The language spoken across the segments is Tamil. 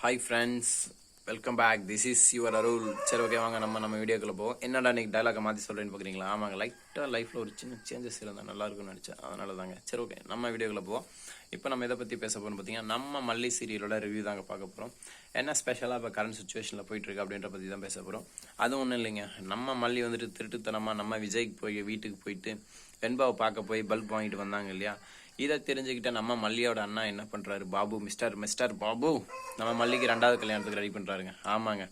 Hi friends welcome back this is your Arul சரி ஓகே வாங்க நம்ம நம்ம வீடியோக்குள்ள போவோம். என்னடா இன்னைக்கு டைலாக மாற்றி சொல்கிறேன்னு பார்க்குறீங்களா ஆமாங்க லைட்டாக லைஃப்பில் ஒரு சின்ன சேஞ்சஸ் இருந்தால் நல்லா இருக்கும்னு நினச்சேன். அதனால தாங்க சரி ஓகே நம்ம வீடியோக்குள்ள போவோம். இப்போ நம்ம எதை பற்றி பேச போகிறோம் பார்த்தீங்கன்னா நம்ம மல்லி சீரியலோட ரிவ்யூ தாங்க பார்க்க போகிறோம் என்ன ஸ்பெஷலாக இப்போ கரண்ட் சுச்சுவேஷனில் போயிட்டுருக்கு அப்படின்ற பற்றி தான் பேச போகிறோம் அதுவும் ஒன்றும் இல்லைங்க. நம்ம மல்லி வந்துட்டு திருட்டுத்தனமாக நம்ம விஜய்க்கு போய் வீட்டுக்கு போயிட்டு வெண்பாவை பார்க்க போய் பல்ப் வாங்கிட்டு வந்தாங்க இல்லையா? இதை தெரிஞ்சுக்கிட்ட நம்ம மல்லியோட அண்ணா என்ன பண்ணுறாரு பாபு மிஸ்டர் மிஸ்டர் பாபு. நம்ம மல்லிக்கு ரெண்டாவது கல்யாணத்துக்கு ரெடி பண்ணுறாருங்க ஆமாங்க.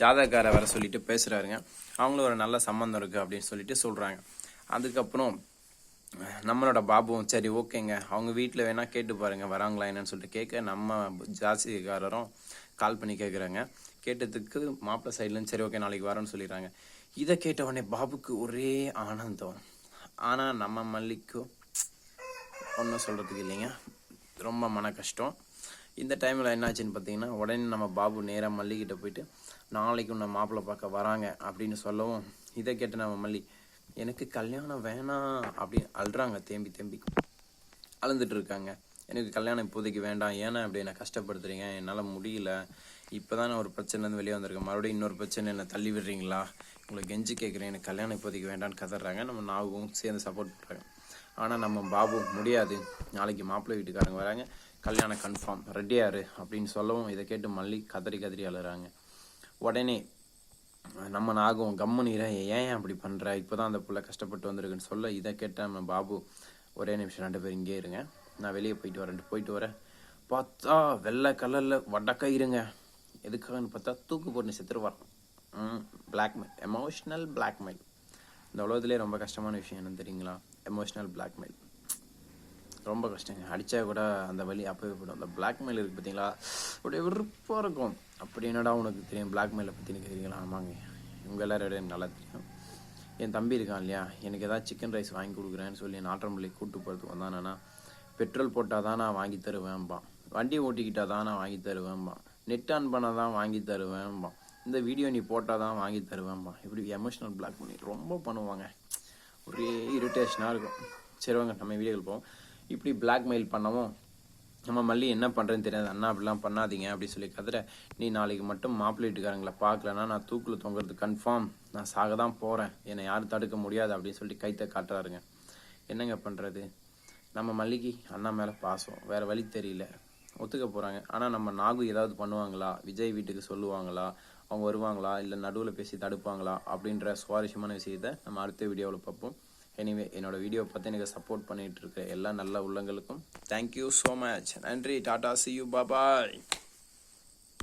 ஜாதகாரை வர சொல்லிட்டு பேசுகிறாருங்க அவங்களும் ஒரு நல்ல சம்மந்தம் இருக்கு அப்படின்னு சொல்லிட்டு சொல்கிறாங்க அதுக்கப்புறம் நம்மளோட பாபுவும் சரி ஓகேங்க. அவங்க வீட்டில் வேணால் கேட்டு பாருங்கள் வராங்களா என்னன்னு சொல்லிட்டு கேட்க நம்ம ஜாசிக்காரரும் கால் பண்ணி கேட்குறாங்க கேட்டதுக்கு மாப்பிள்ளை சைட்லேருந்து சரி ஓகே நாளைக்கு வரோன்னு சொல்லிடுறாங்க. இதை கேட்ட உடனே பாபுக்கு ஒரே ஆனந்தம். ஆனால் நம்ம மல்லிக்கும் ஒன்றும் சொல்கிறதுக்கு இல்லைங்க. ரொம்ப மன கஷ்டம். இந்த டைமில் என்னாச்சுன்னு பார்த்தீங்கன்னா உடனே நம்ம பாபு நேராக மல்லிகிட்ட போயிட்டு நாளைக்கு உன்னை மாப்பிள்ளை பார்க்க வராங்க அப்படின்னு சொல்லவும் இதை கேட்டு நம்ம மல்லி எனக்கு கல்யாணம் வேணாம் அப்படின்னு அழுறாங்க. தேம்பி தேம்பி அழுந்துட்டு இருக்காங்க. எனக்கு கல்யாணம் இப்போதைக்கு வேண்டாம். ஏன்னா அப்படி என்னை கஷ்டப்படுத்துறீங்க? என்னால் முடியல. இப்போதான் நான் ஒரு பிரச்சனைலேருந்து வெளியே வந்திருக்கேன். மறுபடியும் இன்னொரு பிரச்சனை என்னை தள்ளி விடுறீங்களா? உங்களை கெஞ்சி கேட்குறேன். எனக்கு கல்யாணம் இப்போதைக்கு வேண்டான்னு கதறாங்க. நம்ம நாவும் சேர்ந்து சப்போர்ட் பண்ணுறாங்க ஆனால் நம்ம பாபு முடியாது. நாளைக்கு மாப்பிள்ளை வீட்டுக்காரங்க வராங்க. கல்யாணம் கன்ஃபார்ம் ரெடியாரு அப்படின்னு சொல்லவும் இதை கேட்டு மல்லி கதறி கதறி அழுறாங்க. உடனே நம்ம நாகும் கம்முனீர ஏன் அப்படி பண்ற? இப்போதான் அந்த புள்ள கஷ்டப்பட்டு வந்திருக்குன்னு சொல்ல இதை கேட்டால் நம்ம பாபு ஒரே நிமிஷம் ரெண்டு பேரும் இங்கே இருங்க. நான் வெளியே போயிட்டு வரேன் போயிட்டு வரேன். பார்த்தா வெள்ளை கலர்ல வடக்கயிருங்க எதுக்காகன்னு பார்த்தா தூக்கு போட்டு செத்துருவார் ம் பிளாக்மெயில் எமோஷ்னல் பிளாக்மெயில் இந்த உலகத்துலேயே ரொம்ப கஷ்டமான விஷயம் என்னன்னு தெரியுங்களா? எமோஷ்னல் பிளாக்மெயில் ரொம்ப கஷ்டங்க. அடித்தா கூட அந்த வழி அப்பவே போய்டும். அந்த பிளாக்மெயில் இருக்குது பார்த்தீங்களா அப்படியே விருப்பம் இருக்கும். அப்படி என்னடா உனக்கு தெரியும்? பிளாக்மெயிலை பற்றி தெரியுங்களா? ஆமாங்க. உங்கள் எல்லாரோட நல்லா தெரியும். என் தம்பி இருக்கான் இல்லையா? எனக்கு ஏதாவது சிக்கன் ரைஸ் வாங்கி கொடுக்குறேன்னு சொல்லி நாட்டம்பள்ளி கூட்டு போகிறதுக்கு வந்தானா பெட்ரோல் போட்டால் தான் நான் வாங்கி தருவேன்பான். வண்டி ஓட்டிக்கிட்டால் தான் நான் வாங்கி தருவேன்பான். நெட் ஆன் பண்ணால் தான் வாங்கி தருவேன்பான். இந்த வீடியோ நீ போட்டால் தான் வாங்கி தருவேன்ப்பா இப்படி எமோஷனல் பிளாக் பண்ணி ரொம்ப பண்ணுவாங்க. ஒரே இரிட்டேஷனாக இருக்கும். சரி வாங்க நம்ம வீடியோவில் போவோம். இப்படி பிளாக்மெயில் பண்ணவும் நம்ம மல்லி என்ன பண்ணுறேன்னு தெரியாது. அண்ணா அப்படிலாம் பண்ணாதீங்க அப்படின்னு சொல்லி கதற நீ நாளைக்கு மட்டும் மாப்பிள்ளை வீட்டுக்காரங்களை பார்க்கலன்னா நான் தூக்கில் தொங்குறது கன்ஃபார்ம் நான் சாக தான் போகிறேன் என்னை யாரும் தடுக்க முடியாது அப்படின்னு சொல்லிட்டு கைத்தை காட்டுறாருங்க. என்னங்க பண்ணுறது நம்ம மல்லிக்கு அண்ணா மேலே பாசம். வேறு வழி தெரியல. ஒத்துக்க போகிறாங்க ஆனால் நம்ம நாகு ஏதாவது பண்ணுவாங்களா? விஜய் வீட்டுக்கு சொல்லுவாங்களா? அவங்க வருவாங்களா? இல்லை நடுவில் பேசி தடுப்பாங்களா? அப்படின்ற சுவாரஸ்யமான விஷயத்தை நம்ம அடுத்த வீடியோவில் பார்ப்போம். எனிவே என்னோட வீடியோ பார்த்து எனக்கு சப்போர்ட் பண்ணிகிட்டு இருக்க எல்லா நல்ல உள்ளங்களுக்கும் தேங்க்யூ ஸோ மச் நன்றி டாடா சி யூ பாபாய்